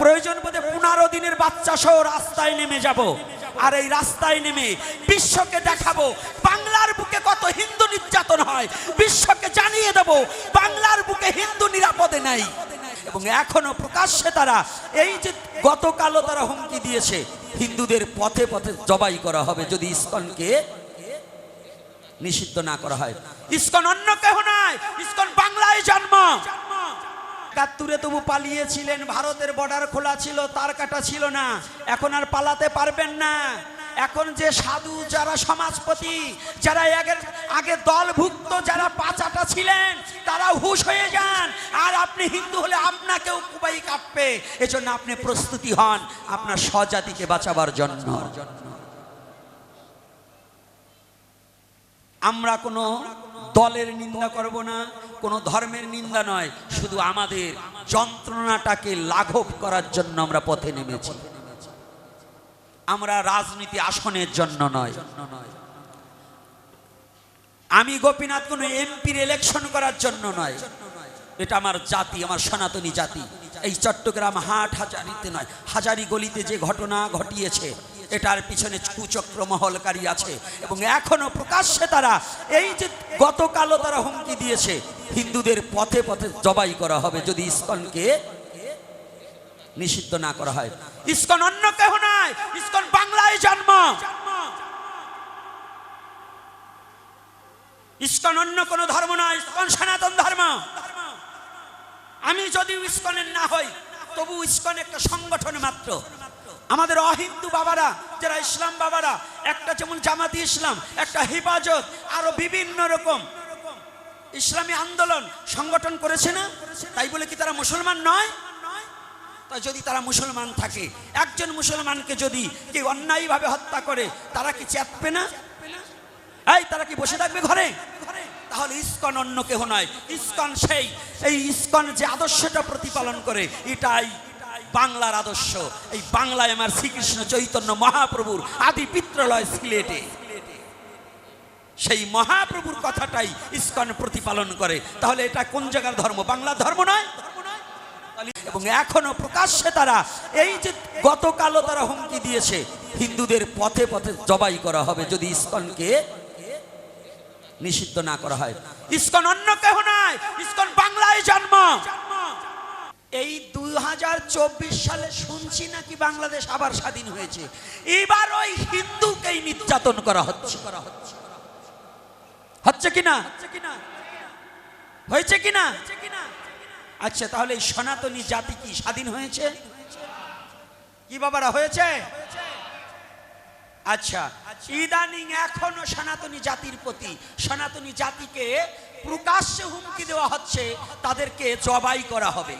প্রয়োজন বোধে পনেরো দিনের বাচ্চা সহ রাস্তায় নেমে যাব। আর এই রাস্তায় নেমে বিশ্বকে দেখাবো, বাংলার বুকে কত হিন্দু নির্যাতন হয়, বিশ্বকে জানিয়ে দেব, বাংলার বুকে হিন্দু নিরাপদে নাই। এবং এখনও প্রকাশ্যে তারা এই যে গতকালও তারা হুমকি দিয়েছে, হিন্দুদের পথে পথে জবাই করা হবে যদি ইস্কনকে নিষিদ্ধ না করা হয়। ইস্কন অন্য কেহ নয়, ইস্কন বাংলায় জন্ম। একাত্তরে তবু পালিয়েছিলেন, ভারতের বর্ডার খোলা ছিল, তার কাটা ছিল না। এখন আর পালাতে পারবেন না। এখন যে সাধু, যারা সমাজপতি, যারা আগের আগে দলভুক্ত, যারা পাচাটা ছিলেন, তারা হুশ হয়ে যান। আর আপনি হিন্দু হলে আপনাকেও কুবাই কাঁপবে। এজন্য আপনি প্রস্তুতি হন আপনার স্বজাতিকে বাঁচাবার জন্য। আমরা কোনো দলের নিন্দা করব না, কোনো ধর্মের নিন্দা নয়, শুধু আমাদের যন্ত্রণাটাকে লাঘব করার জন্য আমরা পথে নেমেছি। আমরা রাজনীতি আসনের জন্য নয়। আমি গোপীনাথ কোনো এমপির ইলেকশন করার জন্য নয়। এটা আমার জাতি, আমার সনাতনী জাতি। এই চট্টগ্রাম হাট হাজারিতে নয়। হাজারি গলিতে যে ঘটনা ঘটিয়েছে এটার পিছনে কুচক্র মহলকারী আছে এবং এখনও প্রকাশ্যে তারা এই যে গতকালও তারা হুমকি দিয়েছে, হিন্দুদের পথে পথে জবাই করা হবে যদি ইস্কনকে নিষিদ্ধ না করা হয়। ইস্কন অন্য কেহ নয় ইস্কন বাংলায় জন্ম। ইস্কন অন্য কোন ধর্ম নয় ইস্কন সনাতন ধর্ম। আমি যদি ইস্কনের না হই, তবু ইস্কন একটা সংগঠন মাত্র। আমাদের অহিন্দু বাবারা, যারা ইসলাম বাবারা, একটা যেমন জামাতি ইসলাম, একটা হেফাজত, আরও বিভিন্ন রকম। ইসলামী আন্দোলন সংগঠন করেছে না? তাই বলে কি তারা মুসলমান নয়? তা যদি তারা মুসলমান থাকে, একজন মুসলমানকে যদি কেউ অন্যায়ভাবে হত্যা করে, তারা কি চেপবে না? এই, তারা কি বসে থাকবে ঘরে? তাহলে ইস্কন অন্য কেহ নয়। ইস্কন সেই, এই ইস্কন যে আদর্শটা প্রতিপালন করে, এটাই বাংলার আদর্শ। এই বাংলায় আমার শ্রীকৃষ্ণ চৈতন্য মহাপ্রভুর আদি পিত্রালয় সিলেটে। সেই মহাপ্রভুর কথাটাই ইস্কন প্রতিপালন করে। তাহলে এটা কোন জায়গার ধর্ম? বাংলার ধর্ম নয়। এবং এখনও প্রকাশ্যে তারা এই যে গতকালও তারা হুমকি দিয়েছে, হিন্দুদের পথে পথে জবাই করা হবে যদি ইস্কনকে নিষিদ্ধ না করা হয়। ইস্কন অন্য কেহ নয়, ইস্কন বাংলায় জন্ম। এই দুই হাজার চব্বিশ সালে শুনছি নাকি বাংলাদেশ আবার স্বাধীন হয়েছে। এবার ওই হিন্দুকেই নির্যাতন করা হচ্ছে করা হচ্ছে। হচ্ছে কিনা? হয়েছে কিনা? আচ্ছা তাহলে এই সনাতনী জাতি কি স্বাধীন হয়েছে? কি বাবারা, হয়েছে? আচ্ছা ইদানিং এখনও সনাতনী জাতির প্রতি, সনাতনী জাতিকে প্রকাশ্যে হুমকি দেওয়া হচ্ছে, তাদেরকে জবাই করা হবে।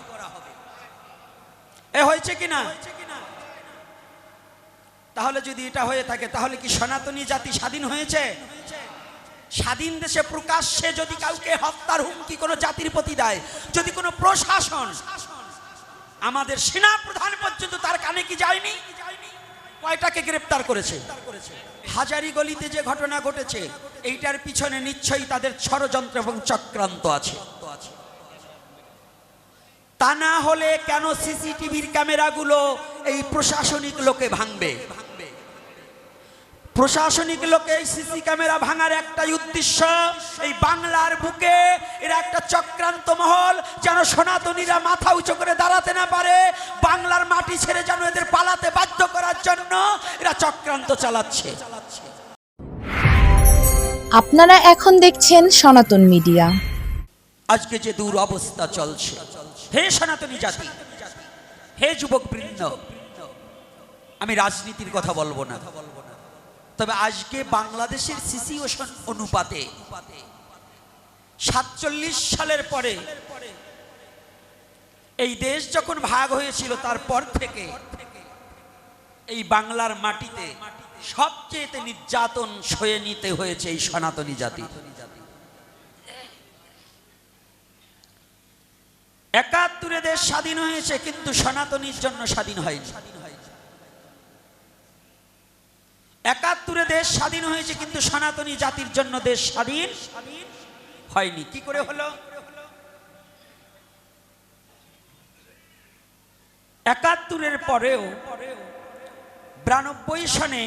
এ হয়েছে কিনা? তাহলে যদি এটা হয়ে থাকে, তাহলে কি সনাতনী জাতি স্বাধীন হয়েছে? স্বাধীন দেশে প্রকাশ্যে যদি কাউকে হত্যার হুমকি কোনো জাতির প্রতি দেয়, যদি কোনো প্রশাসন আমাদের সেনা প্রধান পর্যন্ত তার কানে কি যায়নি? কয়টাকে গ্রেপ্তার করেছে? হাজারি গলিতে যে ঘটনা ঘটেছে, এইটার পিছনে নিশ্চয়ই তাদের ষড়যন্ত্র এবং চক্রান্ত আছে। তা না হলে কেন সিসিটিভির ক্যামেরাগুলো এই প্রশাসনিক লোকে ভাঙবে? প্রশাসনিক লোকে এই সিসি ক্যামেরা ভাঙার একটাই উদ্দেশ্য এই বাংলার বুকে এরা একটা চক্রান্ত মহল যেন সনাতনীরা মাথা উঁচু করে দাঁড়াতে না পারে বাংলার মাটি ছেড়ে যেন এদের পালাতে বাধ্য করার জন্য এরা চক্রান্ত চালাচ্ছে। আপনারা এখন দেখছেন সনাতন মিডিয়া। আজকে যে দূর অবস্থা চলছে হে সনাতনী জাতি, হে যুবক বৃন্দ আমি রাজনীতির কথা বলব না। তবে আজকে বাংলাদেশের সিচুয়েশন অনুপাতে সাতচল্লিশ সালের পরে এই দেশ যখন ভাগ হয়েছিল, তারপর থেকে এই বাংলার মাটিতে সবচেয়ে নির্যাতন সয়ে নিতে হয়েছে এই সনাতনী জাতি। একাত্তরে দেশ স্বাধীন হয়েছে, কিন্তু সনাতনীর জন্য স্বাধীন হয়নি। একাত্তরে দেশ স্বাধীন হয়েছে, কিন্তু সনাতনী জাতির জন্য দেশ স্বাধীন হয়নি। কি করে হলো? একাত্তরের পরেও বিরানব্বই সনে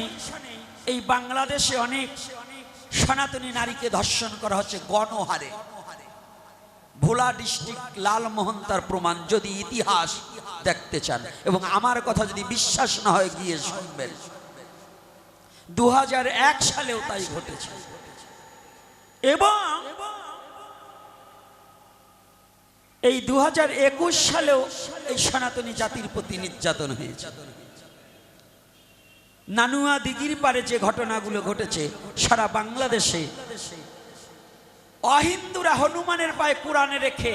এই বাংলাদেশে অনেক সনাতনী নারীকে ধর্ষণ করা হচ্ছে গণহারে। ভোলা ডিস্ট্রিক্ট লালমোহন তার প্রমাণ, যদি ইতিহাস দেখতে চান। এবং আমার কথা যদি বিশ্বাস না হয়, গিয়ে শুনবেন। দু হাজার এক সালেও তাই ঘটেছে। এবং এই দু হাজার একুশ সালেও এই সনাতনী জাতির প্রতি নির্যাতন হয়েছে। নানুয়া দিঘির পারে যে ঘটনাগুলো ঘটেছে, সারা বাংলাদেশে অহিন্দুরা হনুমানের পায়ে কোরআনে রেখে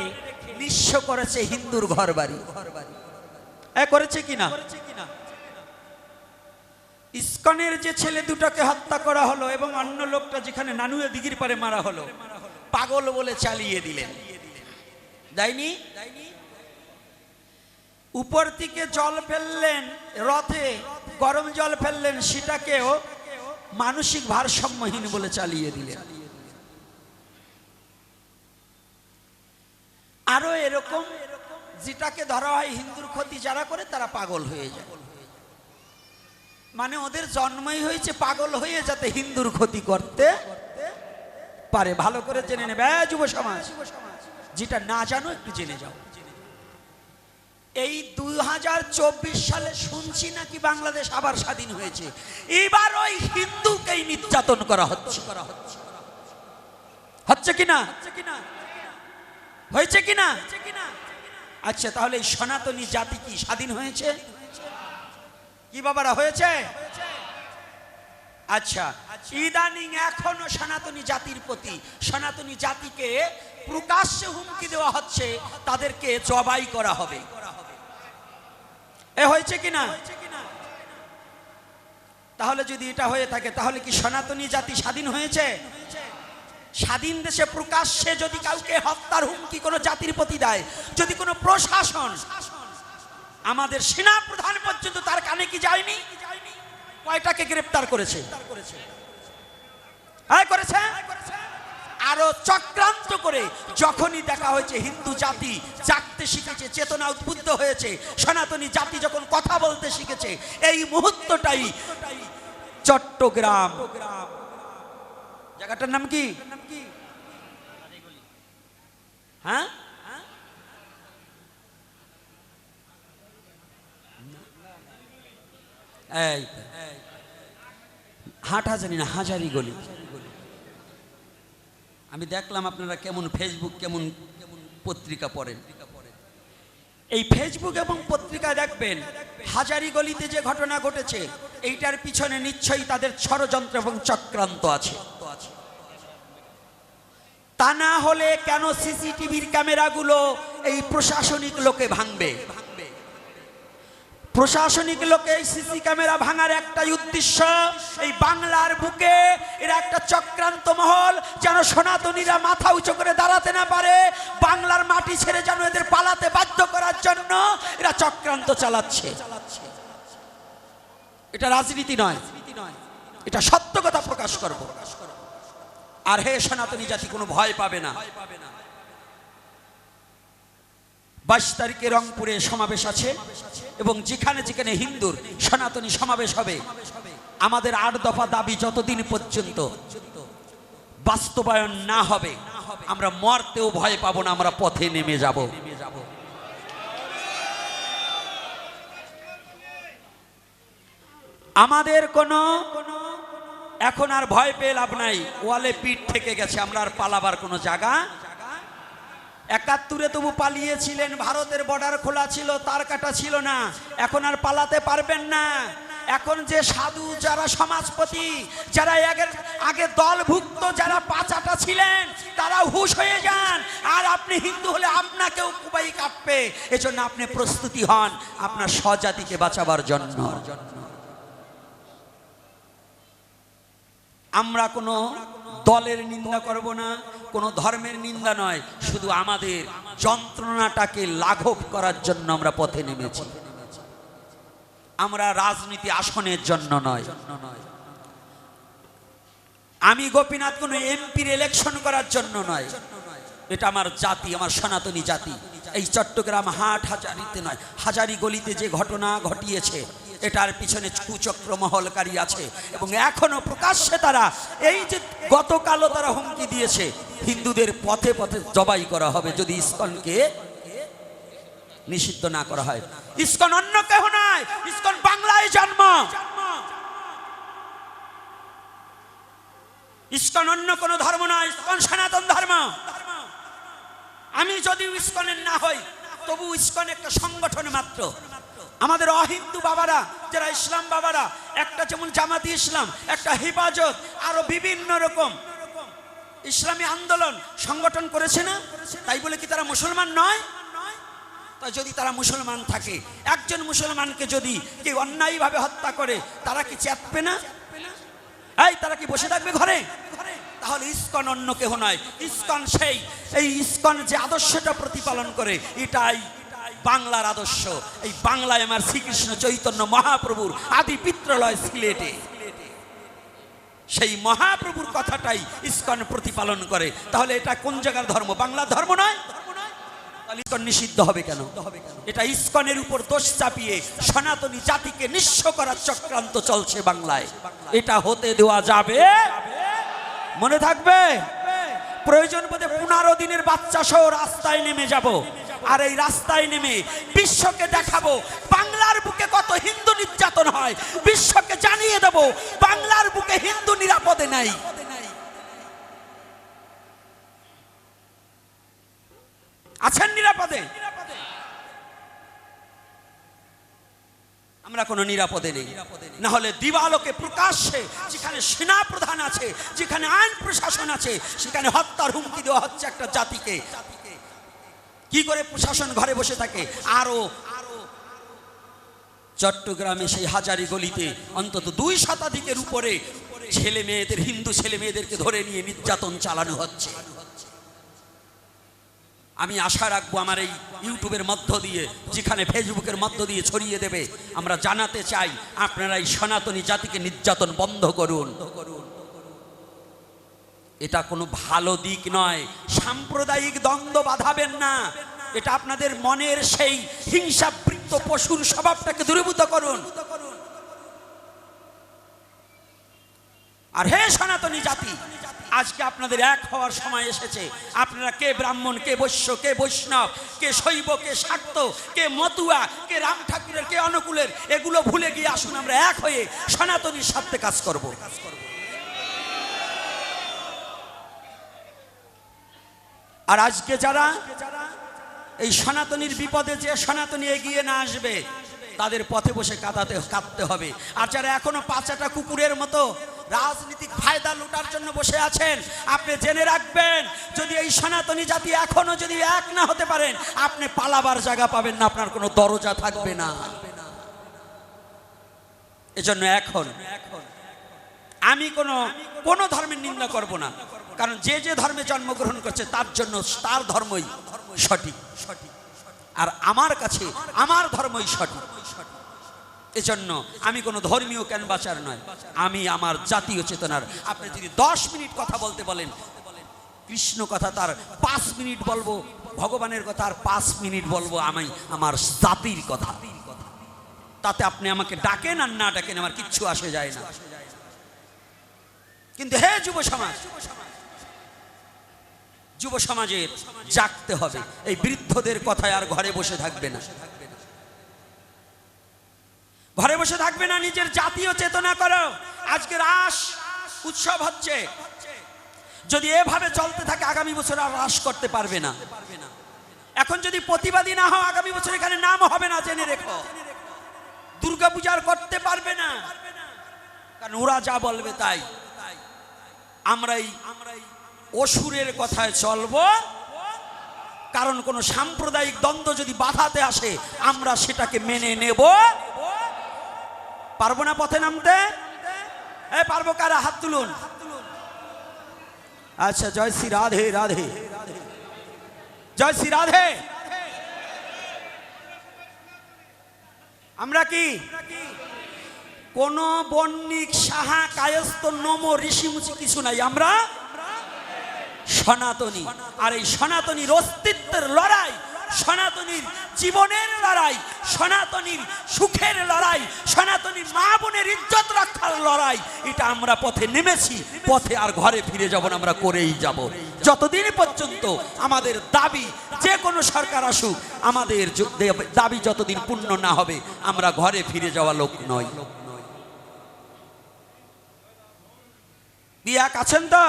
নিঃস্ব করেছে হিন্দুর ঘর বাড়ি করেছে কিনা ইস্কনের যে ছেলে দুটোকে হত্যা করা হলো এবং অন্য লোকটা যেখানে নানুয়া দিঘির পারে মারা হলো, পাগল বলে চালিয়ে দিলেন। দেয়নি উপর থেকে জল ফেললেন, রথে গরম জল ফেললেন, সেটাকেও মানসিক ভারসাম্যহীন বলে চালিয়ে দিলেন। আরও এরকম যেটাকে ধরা হয় হিন্দুর ক্ষতি যারা করে, তারা পাগল হয়ে যায়। মানে ওদের জন্মই হয়েছে পাগল হয়ে যাতে হিন্দুর ক্ষতি করতে পারে। ভালো করে জেনে নেবে। যুব সমাজ, যেটা না জানো, একটু জেনে যাও। এই দুই হাজার চব্বিশ সালে শুনছি নাকি বাংলাদেশ আবার স্বাধীন হয়েছে। এবার ওই হিন্দুকেই নির্যাতন করা হচ্ছে। করা হচ্ছে হচ্ছে কিনা হচ্ছে কিনা? হয়েছে কিনা আচ্ছা তাহলে এই সনাতনী জাতি কি স্বাধীন হয়েছে? কি বাবারা, হয়েছে? আচ্ছা ইদানিং এখনও সনাতনী জাতির প্রতি, সনাতনী জাতিকে প্রকাশ্যে হুমকি দেওয়া হচ্ছে, তাদেরকে জবাই করা হবে। এ হয়েছে কিনা তাহলে যদি এটা হয়ে থাকে, তাহলে কি সনাতনী জাতি স্বাধীন হয়েছে? স্বাধীন দেশে প্রকাশ্যে যদি কাউকে হত্যার হুমকি কোনো জাতির প্রতি দেয়, যদি কোনো প্রশাসন আমাদের সেনা প্রধান পর্যন্ত তার কানে কি যায়নি? কয়টাকে গ্রেপ্তার করেছে? হ্যাঁ করেছে? আরও চক্রান্ত করে যখনই দেখা হয়েছে হিন্দু জাতি জাগতে শিখেছে, চেতনা উদ্বুদ্ধ হয়েছে, সনাতনী জাতি যখন কথা বলতে শিখেছে, এই মুহূর্তটাই চট্টগ্রাম জায়গাটার নাম কি? হ্যাঁ? এই। হাট না, হাজারি গলি। আমি দেখলাম আপনারা কেমন ফেসবুক কেমন কেমন পত্রিকা পড়েন। এই ফেসবুক এবং পত্রিকায় দেখবেন, হাজারি গলিতে যে ঘটনা ঘটেছে, এইটার পিছনে নিশ্চয়ই তাদের ষড়যন্ত্র এবং চক্রান্ত আছে। তা না হলে কেন সিসিটিভির ক্যামেরাগুলো এই প্রশাসনিক লোকে ভাঙবে? প্রশাসনিক লোকে এই সিসি ক্যামেরা ভাঙার একটাই উদ্দেশ্য, এই বাংলার বুকে এরা একটা চক্রান্ত মহল যেন সনাতনীরা মাথা উঁচু করে দাঁড়াতে না পারে, বাংলার মাটি ছেড়ে যেন এদের পালাতে বাধ্য করার জন্য এরা চক্রান্ত চালাচ্ছে। এটা রাজনীতি নয়, এটা সত্য কথা প্রকাশ করব। আর হে সনাতনী জাতি, কোনো ভয় পাবে না। বাইশ তারিখে রংপুরে সমাবেশ আছে এবং যেখানে যেখানে হিন্দুর সনাতনী সমাবেশ হবে, আমাদের আট দফা দাবি যতদিন পর্যন্ত বাস্তবায়ন না হবে, আমরা মরতেও ভয় পাবো না, আমরা পথে নেমে যাব। আমাদের কোনো এখন আর ভয় পেয়ে লাভ নাই। ওয়ালে পিঠ থেকে গেছে, আমরা আর পালাবার কোনো জায়গা একাত্তরে তবু পালিয়েছিলেন, ভারতের বর্ডার খোলা ছিল, তার কাটা ছিল না। এখন আর পালাতে পারবেন না। এখন যে সাধু, যারা সমাজপতি, যারা আগের আগে দলভুক্ত, যারা পাচাটা ছিলেন, তারা হুশ হয়ে যান। আর আপনি হিন্দু হলে আপনাকেও কুবাই কাটবে। এজন্য আপনি প্রস্তুতি হন আপনার স্বজাতিকে বাঁচাবার জন্য। আমরা কোনো দলের নিন্দা করব না, কোনো ধর্মের নিন্দা নয়, শুধু আমাদের যন্ত্রণাটাকে লাঘব করার জন্য আমরা পথে নেমেছি। আমরা রাজনীতি আসনের জন্য নয়। আমি গোপীনাথ কোনো এমপির ইলেকশন করার জন্য নয়। এটা আমার জাতি, আমার সনাতনী জাতি। এই চট্টগ্রাম হাট হাজারিতে নয়। হাজারি গলিতে যে ঘটনা ঘটিয়েছে এটার পিছনে কুচক্র মহলকারী আছে এবং এখনও প্রকাশ্যে তারা এই যে গতকালও তারা হুমকি দিয়েছে, হিন্দুদের পথে পথে জবাই করা হবে যদি ইস্কনকে নিষিদ্ধ না করা হয়। ইস্কন অন্য কেহ নয়, ইস্কন বাংলায় জন্ম। ইস্কন অন্য কোন ধর্ম নয়, ইস্কন সনাতন ধর্ম। আমি যদি ইস্কনের না হই, তবু ইস্কন একটা সংগঠন মাত্র। আমাদের অহিন্দু বাবারা, যারা ইসলাম বাবারা, একটা যেমন জামাতি ইসলাম, একটা হেফাজত, আরও বিভিন্ন রকম। ইসলামী আন্দোলন সংগঠন করেছে না? তাই বলে কি তারা মুসলমান নয়? তা যদি তারা মুসলমান থাকে, একজন মুসলমানকে যদি কেউ অন্যায়ভাবে হত্যা করে, তারা কি চেপবে না? এই, তারা কি বসে থাকবে ঘরে? তাহলে ইস্কন অন্য কেহ নয়। ইস্কন সেই, এই ইস্কন যে আদর্শটা প্রতিপালন করে, এটাই বাংলার আদর্শ। এই বাংলায় আমার শ্রীকৃষ্ণ চৈতন্য মহাপ্রভুর আদি পিত্রালয় সিলেটে। সেই মহাপ্রভুর কথাটাই ইস্কন প্রতিপালন করে। তাহলে এটা কোন জায়গার ধর্ম? বাংলার ধর্ম নয়? ইস্কন নিষিদ্ধ হবে কেন? এটা ইস্কনের উপর দোষ চাপিয়ে সনাতনী জাতিকে নিঃস্ব করার চক্রান্ত চলছে বাংলায়। এটা হতে দেওয়া যাবে। মনে থাকবে? প্রয়োজন বোধে পনেরো দিনের বাচ্চা সহ রাস্তায় নেমে যাব। আর এই রাস্তায় নেমে বিশ্বকে দেখাবো, বাংলার বুকে কত হিন্দু নির্যাতন হয়, বিশ্বকে জানিয়ে দেব, বাংলার বুকে হিন্দু নিরাপদে নাই। আছেন নিরাপদে? আমরা কোনো নিরাপদে নেই। না হলে দিবালোকে প্রকাশ্যে যেখানে সেনা প্রধান আছে, যেখানে আইন প্রশাসন আছে, সেখানে হত্যার হুমকি দেওয়া হচ্ছে একটা জাতিকে। কি করে প্রশাসন ঘরে বসে থাকে? আরও চট্টগ্রামে সেই হাজারি গলিতে অন্তত দুই শতাধিকের উপরে ছেলে মেয়েদের, হিন্দু ছেলে মেয়েদেরকে ধরে নিয়ে নির্যাতন চালানো হচ্ছে। আমি আশা রাখব আমার এই ইউটিউবের মধ্য দিয়ে, যেখানে ফেসবুকের মধ্য দিয়ে ছড়িয়ে দেবে, আমরা জানাতে চাই, আপনারা এই সনাতনী জাতিকে নির্যাতন বন্ধ করুন। এটা কোনো ভালো দিক নয়। সাম্প্রদায়িক দ্বন্দ্ব বাঁধাবেন না। এটা আপনাদের মনের সেই হিংসাবৃত্ত পশুর স্বভাবটাকে দূরীভূত করুন। আর হে সনাতনী জাতি, আজকে আপনাদের এক হওয়ার সময় এসেছে। আপনারা কে ব্রাহ্মণ, কে বৈশ্য, কে বৈষ্ণব, কে শৈব, কে শাক্ত, কে মতুয়া, কে রাম ঠাকুরের, কে অনুকূলের, এগুলো ভুলে গিয়ে আসুন, আমরা এক হয়ে সনাতনীর সাথে কাজ করব। আর আজকে যারা এই সনাতনীর বিপদে যে সনাতনী এগিয়ে না আসবে, তাদের পথে বসে কাঁদাতে, কাঁদতে হবে। আর যারা এখনও পাঁচাটা কুকুরের মতো রাজনীতিক ফায়দা লুটার জন্য বসে আছেন, আপনি জেনে রাখবেন, যদি এই সনাতনী জাতি এখনও যদি এক না হতে পারেন, আপনি পালাবার জায়গা পাবেন না, আপনার কোনো দরজা থাকবে না। এজন্য এখন আমি কোনো কোনো ধর্মের নিন্দা করব না। কারণ যে যে ধর্মে জন্মগ্রহণ করছে, তার জন্য তার ধর্মই সঠিক। আর আমার কাছে আমার ধর্মই সঠিক। এজন্য আমি কোনো ধর্মীয় ক্যানভাসার নয়, আমি আমার জাতীয় চেতনার। আপনি যদি দশ মিনিট কথা বলতে বলেন, কৃষ্ণ কথা তার পাঁচ মিনিট বলব, ভগবানের কথা আর পাঁচ মিনিট বলব, আমি আমার জাতির কথা। তাতে আপনি আমাকে ডাকেন আর না ডাকেন, আমার কিচ্ছু আসে যায় না। কিন্তু হে যুব সমাজ যুব সমাজের জাগতে হবে। এই বৃদ্ধদের কথায় আর ঘরে বসে থাকবে না। ঘরে বসে থাকবে না, নিজের জাতীয় চেতনা করো। আজকে রাস উৎসব হচ্ছে। যদি এভাবে চলতে থাকে, আগামী বছর আর রাস করতে পারবে না। এখন যদি প্রতিবাদী না হও, আগামী বছর এখানে নাম হবে না, জেনে রেখো। দুর্গা পূজার করতে পারবে না। কারণ ওরা যা বলবে তাই। আমরাই আমরাই অসুরের কথায় চলবো। কারণ কোন সাম্প্রদায়িক দ্বন্দ্ব যদি বাধাতে আসে, আমরা সেটাকে মেনে নেব। পারব না পথে নামতে? পারব কারা? হাত তুলুন। আচ্ছা জয় শ্রী রাধে রাধে। জয় শ্রী রাধে। আমরা কি? কোন বণিক সাহা কায়স্ত নম, ঋষিমুচি কিছু নাই। আমরা সনাতনী। আর এই সনাতনীর অস্তিত্বের লড়াই, সনাতনীর জীবনের লড়াই, সনাতনীর সুখের লড়াই, সনাতনীর মা বোনের ইজ্জত রক্ষার লড়াই, এটা আমরা পথে নেমেছি, পথে আর ঘরে ফিরে যাব আমরা করেই যাব। যতদিন পর্যন্ত আমাদের দাবি যে কোনো সরকার আসুক, আমাদের দাবি যতদিন পূর্ণ না হবে, আমরা ঘরে ফিরে যাওয়া লোক নয় বিয়াক আছেন তো?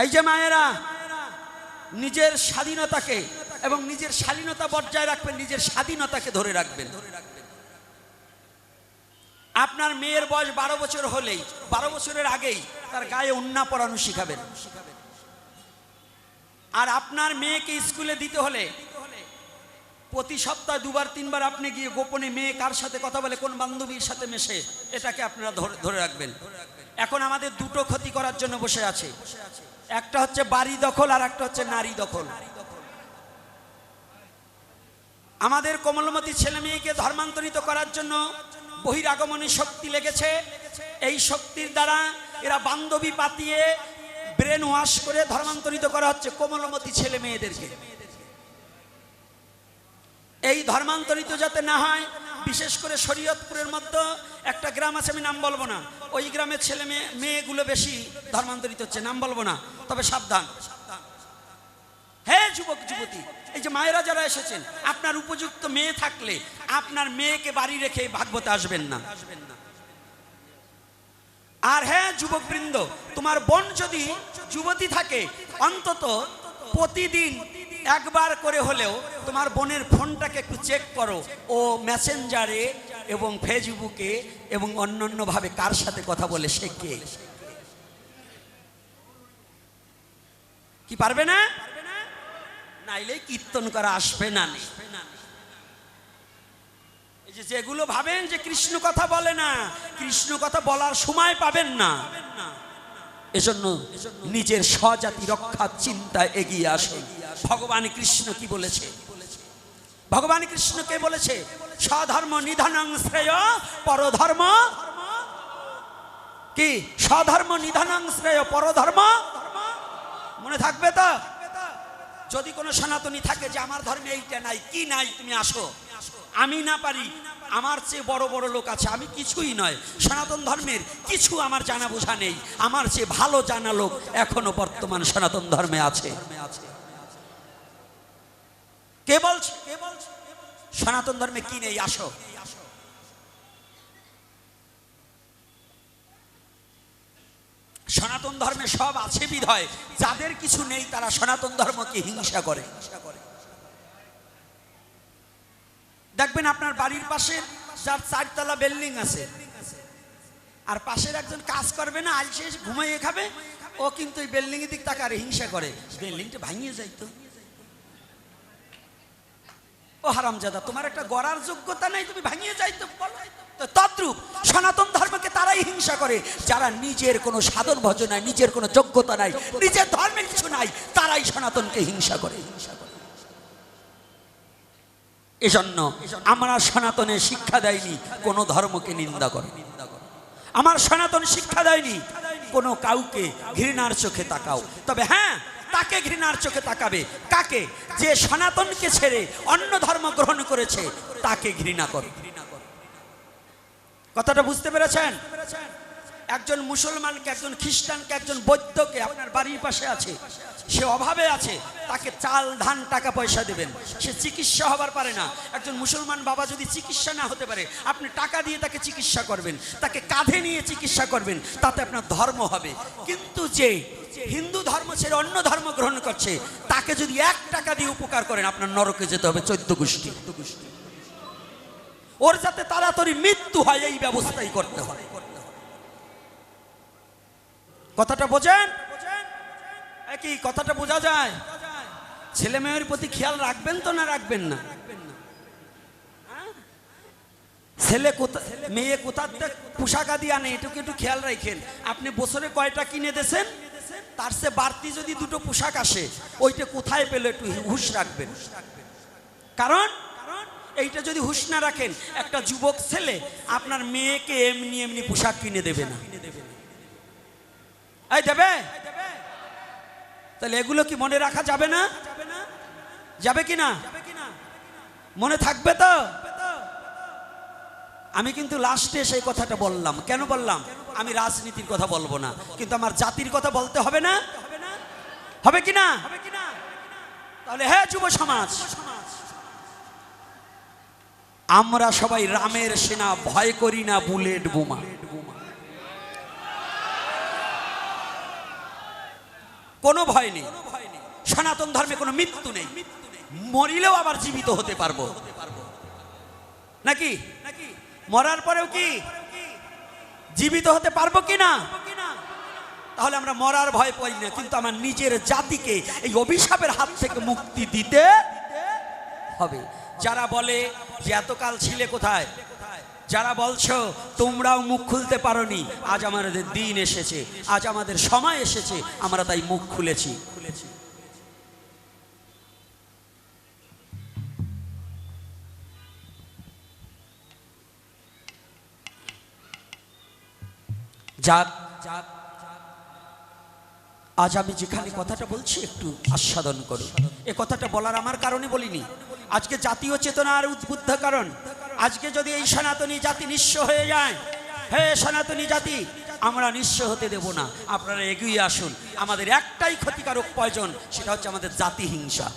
এই যে মায়েরা, নিজের স্বাধীনতাকে এবং নিজের স্বাধীনতা বজায় রাখবেন, নিজের স্বাধীনতাকে ধরে রাখবেন। আপনার মেয়ের বয়স বারো বছর হলেই, বারো বছরের আগেই তার গায়ে উন্না পরানো শিখাবেন। আর আপনার মেয়েকে স্কুলে দিতে হলে প্রতি সপ্তাহে দুবার, তিনবার আপনি গিয়ে গোপনে মেয়ে কার সাথে কথা বলে, কোন বান্ধবীর সাথে মেশে, এটাকে আপনারা ধরে- ধরে রাখবেন। এখন আমাদের দুটো ক্ষতি করার জন্য বসে আছে। একটা হচ্ছে বাড়ি দখল আর একটা হচ্ছে নারী দখল। আমাদের কোমলমতি ছেলে মেয়েকে ধর্মান্তরিত করার জন্য বহিরাগমনী শক্তি লেগেছে। এই শক্তির দ্বারা এরা বান্ধবী পাতিয়ে ব্রেন ওয়াশ করে ধর্মান্তরিত করা হচ্ছে কোমলমতি ছেলে মেয়েদেরকে। এই ধর্মান্তরিত যাতে না হয়, বিশেষ করে শরীয়তপুরের মধ্যে একটা গ্রাম আছে, আমি নাম বলব না। ওই গ্রামের ছেলে মেয়ে, মেয়েগুলো বেশি ধর্মান্তরিত হচ্ছে, নাম বলব না, তবে সাবধান। হ্যাঁ যুবক, যুবতী, এই যে মায়েরা যারা এসেছেন, আপনার উপযুক্ত মেয়ে থাকলে আপনার মেয়েকে বাড়ি রেখে ভাগবতে আসবেন না। আর হ্যাঁ যুবক বৃন্দ তোমার বোন যদি যুবতী থাকে, অন্তত প্রতিদিন একবার করে হলেও তোমার বোনের ফোনটাকে একটু চেক করো। ও মেসেঞ্জারে এবং ফেসবুকে এবং অন্যান্যভাবে কার সাথে কথা বলে, সে কে? কি পারবে না? নাইলে কীর্তন করা আসবে না যেগুলো ভাবেন যে কৃষ্ণ কথা বলে না, কৃষ্ণ কথা বলার সময় পাবেন না। এজন্য নিজের স্বজাতি রক্ষার চিন্তা এগিয়ে আসুন। ভগবান কৃষ্ণ কি বলেছে? ভগবান কৃষ্ণ কে বলেছে? স্বধর্ম নিধনাং শ্রেয়, পরধর্ম কি? স্বধর্ম নিধনাং শ্রেয়, পরধর্ম? মনে থাকবে তো? যদি কোনো সনাতনী থাকে যে আমার ধর্মে এইটা নাই, কি নাই, তুমি আসো। আমি না পারি, আমার চেয়ে বড় বড় লোক আছে, আমি কিছুই নয়। সনাতন ধর্মের কিছু আমার জানা বোঝা নেই, আমার চেয়ে ভালো জানা লোক এখনও বর্তমান সনাতন ধর্মে আছে। কে বলছে? কে বলছে সনাতন ধর্মে কি নেই? আসো। সনাতন ধর্মে সব আছে বিধয়। যাদের কিছু নেই, তারা সনাতন ধর্মকে হিংসা করে। দেখবেন আপনার বাড়ির পাশে যার চারতলা বিল্ডিং আছে, আর পাশের একজন কাজ করবে না আলসে ঘুমাইয়ে খাবে, ও কিন্তু এই বিল্ডিং এর দিক তাকারে হিংসা করে। বিল্ডিংটা ভাঙিয়ে যাইতো। ও হারামজাদা, তোমার একটা গড়ার যোগ্যতা নাই, তুমি ভাঙিয়ে বলো। তো তদ্রূপ সনাতন ধর্মকে তারাই হিংসা করে। যারা নিজের কোনো সাধন ভজন নাই, নিজের কোনো যোগ্যতা নাই, নিজের ধর্মের কিছু নাই, তারাই সনাতনকে হিংসা করে হিংসা করে। এজন্য আমরা সনাতনের শিক্ষা দেয়নি, কোনো ধর্মকে নিন্দা করে। আমার সনাতন শিক্ষা দেয়নি, কোনো কাউকে ঘৃণার চোখে তাকাও। তবে হ্যাঁ তাকে ঘৃণার চোখে তাকাবে। কাকে? যে সনাতনকে ছেড়ে অন্য ধর্ম গ্রহণ করেছে, তাকে ঘৃণা করো। কথাটা বুঝতে পেরেছেন? একজন মুসলমানকে, একজন খ্রিস্টানকে, একজন বৈদ্যকে আপনার বাড়ির পাশে আছে, সে অভাবে আছে, তাকে চাল, ধান, টাকা, পয়সা দেবেন। সে চিকিৎসা হবার পারে না। একজন মুসলমান বাবা যদি চিকিৎসা না হতে পারে, আপনি টাকা দিয়ে তাকে চিকিৎসা করবেন, তাকে কাঁধে নিয়ে চিকিৎসা করবেন, তাতে আপনার ধর্ম হবে। কিন্তু যে হিন্দু ধর্ম ছেড়ে অন্য ধর্ম গ্রহণ করছে, তাকে যদি এক টাকা দিয়ে উপকার করেন, আপনার নরকে যেতে হবে চোদ্দ গোষ্ঠী। ওর যাতে তাড়াতাড়ি মৃত্যু হয়, এই ব্যবস্থাই করতে হয়। কথাটা বোঝেন? কি কথাটা বোঝা যায়। ছেলে মেয়ের প্রতি খেয়াল রাখবেন তো না রাখবেন না? ছেলে কোথা, মেয়ে কোথার পোশাক আদি আনে, এটুকু একটু খেয়াল রাখেন। আপনি বছরে কয়টা কিনে দেছেন? তার চেয়ে বাড়তি যদি দুটো পোশাক আসে, ওইটা কোথায় পেলে একটু হুশ রাখবেন? কারণ, এইটা যদি হুশ না রাখেন, একটা যুবক ছেলে আপনার মেয়েকে এমনি এমনি পোশাক কিনে দেবে না। এই দেবে? তাহলে এগুলো কি মনে রাখা যাবে না? যাবে কি না মনে থাকবে তো? আমি কিন্তু লাস্টে সেই কথাটা বললাম। কেন বললাম? আমি রাজনীতির কথা বলব না। কিন্তু আমার জাতির কথা বলতে হবে না? হবে কি না? তাহলে হ্যাঁ যুব সমাজ, আমরা সবাই রামের সেনা ভয় করি না বুলেট বোমা। কোনো ভয় নেই। সনাতন ধর্মে কোনো মৃত্যু নেই। মরিলেও আবার জীবিত হতে পারব। নাকি? মরার পরেও কি জীবিত হতে পারব কি না তাহলে আমরা মরার ভয় পাই না, কিন্তু আমার নিজের জাতিকে এই অভিশাপের হাত থেকে মুক্তি দিতে হবে। যারা বলে যে, এতকাল ছিলে কোথায়? যারা বলছো, তোমরাও মুখ খুলতে পারোনি, আজ আমাদের দিন এসেছে, আজ আমাদের সময় এসেছে, আমরা তাই মুখ খুলেছি। যাক যাক, আজ আমি যেখানে কথাটা বলছি একটু আস্বাদন করো এ কথাটা বলার আমার কারণে বলিনি। আজকে জাতীয় চেতনার উদ্বুদ্ধ কারণ। আজকে যদি এই সনাতনী জাতি নিঃস্ব হয়ে যায়, হে সনাতনী জাতি, আমরা নিঃস্ব হতে দেব না। আপনারা এগিয়ে আসুন। আমাদের একটাই ক্ষতিকারক প্রয়োজন, সেটা হচ্ছে আমাদের জাতি হিংসা।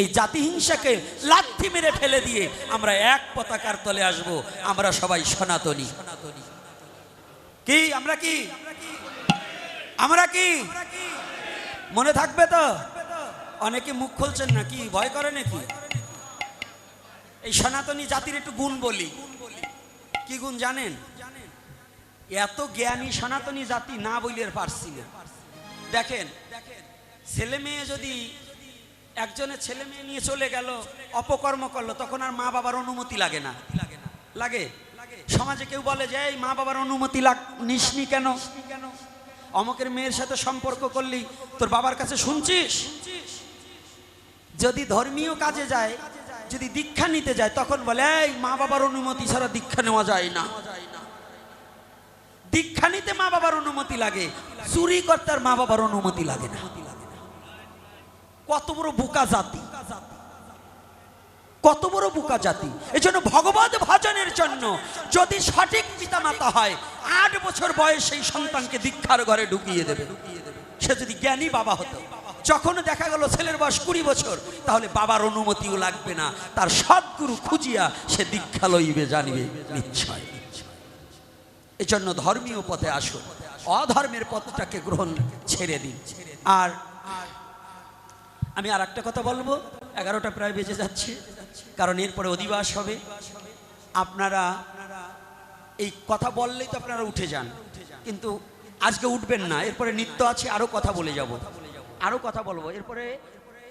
এই জাতি হিংসাকে লাথি মেরে ফেলে দিয়ে আমরা এক পতাকার তলে আসব। আমরা সবাই সনাতনী সনাতনী। কি? আমরা কি? আমরা কি? মনে থাকবে তো? অনেকে মুখ খুলছেন না কি? ভয় করে নাকি? এই সনাতনী জাতির একটু গুণ বলি। কি গুণ জানেন? এত জ্ঞানী সনাতনী জাতি না আর পারছি না। দেখেন, ছেলে মেয়ে যদি একজনের ছেলে মেয়ে নিয়ে চলে গেল, অপকর্ম করল, তখন আর মা বাবার অনুমতি লাগে না। লাগে? সমাজে কেউ বলে যে, এই মা বাবার অনুমতি লাগ, নিসনি কেন? অমকের মেয়ের সাথে সম্পর্ক করলি, তোর বাবার কাছে শুনছিস? যদি ধর্মীয় কাজে যায়, যদি দীক্ষা নিতে যায়, তখন বলে, এই মা বাবার অনুমতি ছাড়া দীক্ষা নেওয়া যায় না। দীক্ষা নিতে মা বাবার অনুমতি লাগে, চুরি করতে মা বাবার অনুমতি লাগে না। কত বড় বোকা জাতি। কত বড় বোকা জাতি। এই জন্য ভগবত ভজনের জন্য যদি সঠিক পিতামাতা হয়, আট বছর বয়স সেই সন্তানকে দীক্ষার ঘরে ঢুকিয়ে দেবে। সে যদি জ্ঞানী বাবা হতো, যখন দেখা গেল ছেলের বয়স কুড়ি বছর, তাহলে বাবার অনুমতিও লাগবে না। তার সদ্গুরু খুঁজিয়া সে দীক্ষা লইবে, জানিবে, নিশ্চয়। এই জন্য ধর্মীয় পথে আসুন। অধর্মের পথটাকে গ্রহণ ছেড়ে দিন। আর আমি আর একটা কথা বলব। এগারোটা প্রায় বেজে যাচ্ছে। কারণ এরপরে অধিবাস হবে। আপনারা এই কথা বললেই তো আপনারা উঠে যান। কিন্তু আজকে উঠবেন না, এরপরে নৃত্য আছে, আরও কথা বলে যাব। আরও কথা বলব। এরপরে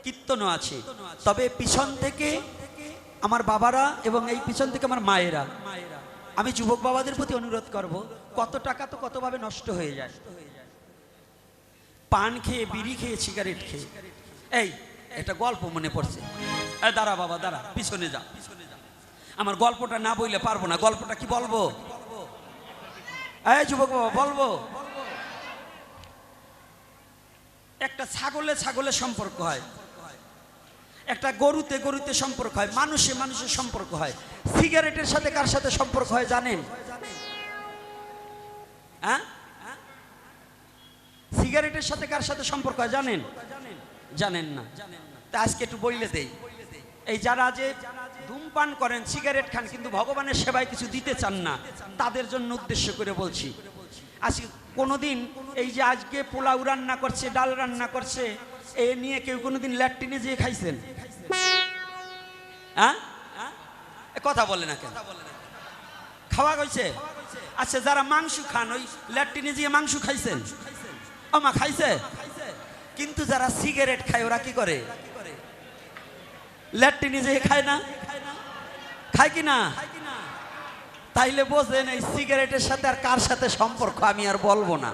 কীর্তনও আছে। তবে পিছন থেকে আমার বাবারা এবং এই পিছন থেকে আমার মায়েরা, আমি যুবক বাবাদের প্রতি অনুরোধ করব, কত টাকা তো কতভাবে নষ্ট হয়ে যায়। পান খেয়ে, বিড়ি খেয়ে, সিগারেট খেয়ে। এই, একটা গল্প মনে পড়ছে। দাঁড়া বাবা, দাঁড়া, পিছনে যা। আমার গল্পটা না বইলে পারব না। গল্পটা কি বলব? যুবক বাবা, বলব? একটা ছাগলে ছাগলের সম্পর্ক হয়। একটা গরুতে গরুতে সম্পর্ক হয়। মানুষে মানুষের সম্পর্ক হয়। সিগারেটের সাথে কার সাথে সম্পর্ক হয় জানেন? হ্যাঁ? সিগারেটের সাথে কার সাথে সম্পর্ক হয় জানেন? জানেন না। তা আজকে একটু বইলে দেই। এই যারা যে ধূমপান করেন, সিগারেট খান, কিন্তু ভগবানের সেবায় কিছু দিতে চান না, তাদের জন্য উদ্দেশ্য করে বলছি। আজকে কোনোদিন এই যে আজকে পোলাও রান্না করছে, ডাল রান্না করছে, এ নিয়ে কেউ কোনোদিন ল্যাট্রিনে যেয়ে খাইছেন? হ্যাঁ? কথা বলে না কেন? খাওয়া গেছে আচ্ছা যারা মাংস খান, ওই ল্যাট্রিনে যেয়ে মাংস খাইছেন? আমা খাইছে? কিন্তু যারা সিগারেট খায়, ওরা কি করে? ল্যাট্রিনে যেয়ে খায় না? খায় কি না? তাইলে বোঝেন এই সিগারেটের সাথে আর কার সাথে সম্পর্ক আমি আর বলব না।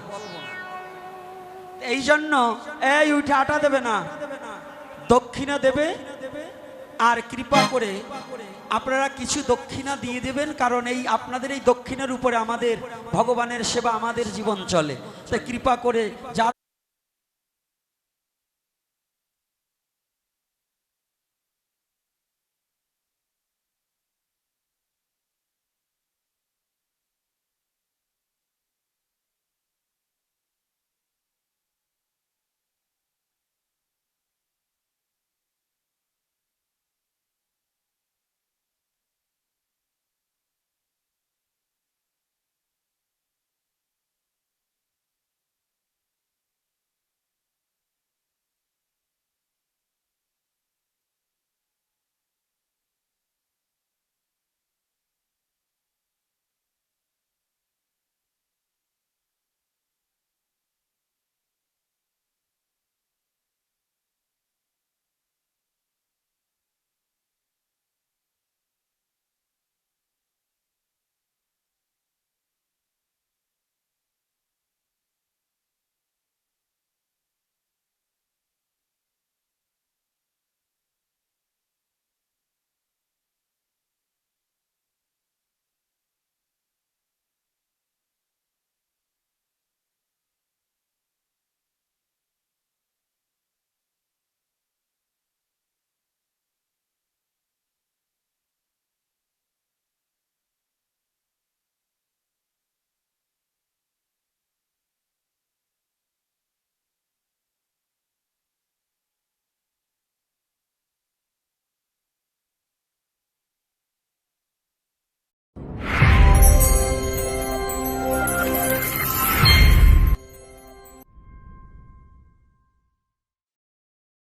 এই জন্য এই উঠে আটা দেবে না, দক্ষিণা দেবে, আর কৃপা করে আপনারা কিছু দক্ষিণা দিয়ে দেবেন, কারণ এই আপনাদের এই দক্ষিণের উপরে আমাদের ভগবানের সেবা আমাদের জীবন চলে। তাই কৃপা করে যা